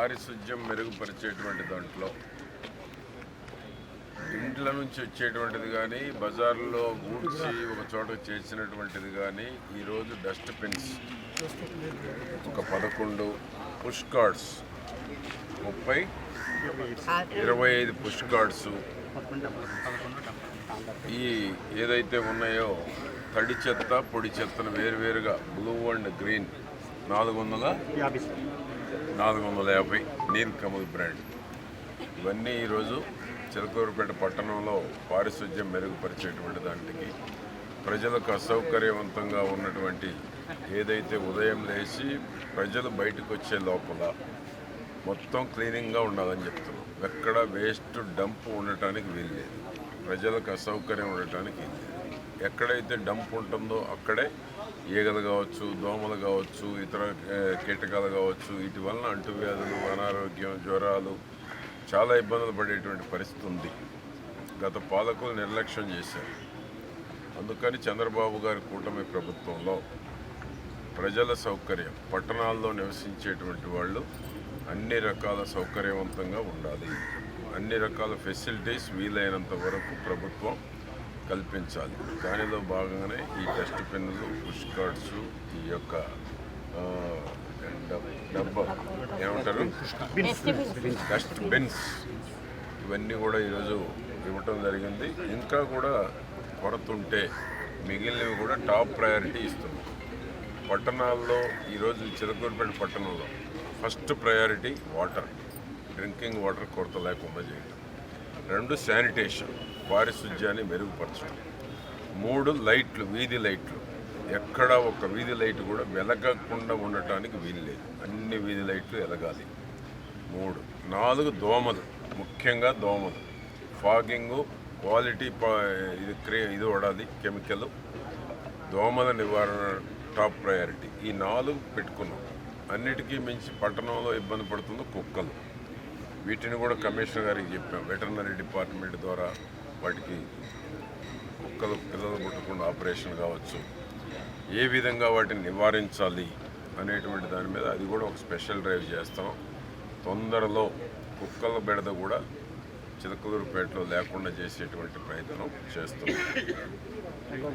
పారిశుధ్యం మెరుగుపరిచేటువంటి దాంట్లో ఇంట్ల నుంచి వచ్చేటువంటిది కానీ బజార్లో ఊడ్చి ఒక చోట చేసినటువంటిది కానీ ఈరోజు డస్ట్బిన్స్ ఒక పదకొండు పుష్ కార్డ్స్ ముప్పై ఇరవై ఐదు పుష్ కార్డ్స్ ఈ ఏదైతే ఉన్నాయో తడి చెత్త పొడి చెత్తను వేరువేరుగా బ్లూ అండ్ గ్రీన్ నాలుగు వందల నాలుగు వందల యాభై నీల్ కమల్ బ్రాండ్. ఇవన్నీ ఈరోజు చిలకూరుపేట పట్టణంలో పారిశుధ్యం మెరుగుపరిచేటువంటి దానికి ప్రజలకు అసౌకర్యవంతంగా ఉన్నటువంటి ఏదైతే ఉదయం లేచి ప్రజలు బయటకు వచ్చే లోపల మొత్తం క్లీనింగ్గా ఉండాలని చెప్తున్నాం. ఎక్కడ వేస్ట్ డంప్ ఉండటానికి వీల్లేదు ప్రజలకు అసౌకర్యం ఉండటానికి ఎక్కడైతే డంప్ ఉంటుందో అక్కడే ఈగలు కావచ్చు దోమలు కావచ్చు ఇతర కీటకాలు కావచ్చు వీటి వలన అంటువ్యాధులు అనారోగ్యం జ్వరాలు చాలా ఇబ్బందులు పడేటువంటి పరిస్థితి ఉంది. గత పాలకులు నిర్లక్ష్యం చేశారు. అందుకని చంద్రబాబు గారి కూటమి ప్రభుత్వంలో ప్రజల సౌకర్యం పట్టణాల్లో నివసించేటువంటి వాళ్ళు అన్ని రకాల సౌకర్యవంతంగా ఉండాలి. అన్ని రకాల ఫెసిలిటీస్ వీలైనంత వరకు ప్రభుత్వం కల్పించాలి. దానిలో భాగంగానే ఈ డస్ట్ పెన్నులు పుష్ కార్డ్స్ ఈ యొక్క డబ్- డబ్బా ఏమంటారు? డస్ట్ బిన్స్ ఇవన్నీ కూడా ఈరోజు ఇవ్వటం జరిగింది. ఇంకా కూడా కొరతుంటే మిగిలినవి కూడా టాప్ ప్రయారిటీ ఇస్తున్నాం పట్టణాల్లో ఈరోజు చిలకూరుపేట పట్టణంలో first priority water. Drinking water కొరత లేకుండా చేయడం రెండు శానిటేషన్ పారిశుధ్యాన్ని మెరుగుపరచడం. మూడు లైట్లు వీధి లైట్లు. ఎక్కడ ఒక వీధి లైట్ కూడా వెలగకుండా ఉండటానికి వీల్లేదు అన్ని వీధి లైట్లు ఎలగాలి. మూడు నాలుగు దోమలు ముఖ్యంగా దోమలు. ఫాగింగు క్వాలిటీ ఇది క్రే ఇది వాడాలి కెమికల్. దోమల నివారణ టాప్ ప్రయారిటీ. ఈ నాలుగు పెట్టుకున్నాం. అన్నిటికీ మించి పట్టణంలో ఇబ్బంది పడుతుంది కుక్కలు. వీటిని కూడా కమిషనర్ గారికి చెప్పాం. వెటర్నరీ డిపార్ట్మెంట్ ద్వారా వాటికి కుక్కలు పిల్లలు పుట్టకుండా ఆపరేషన్ కావచ్చు. ఏ విధంగా వాటిని నివారించాలి అనేటువంటి దాని మీద అది కూడా ఒక స్పెషల్ డ్రైవ్ చేస్తాం. తొందరలో కుక్కల బెడద కూడా చిలకలూరుపేటలో లేకుండా చేసేటువంటి ప్రయత్నం చేస్తున్నాం.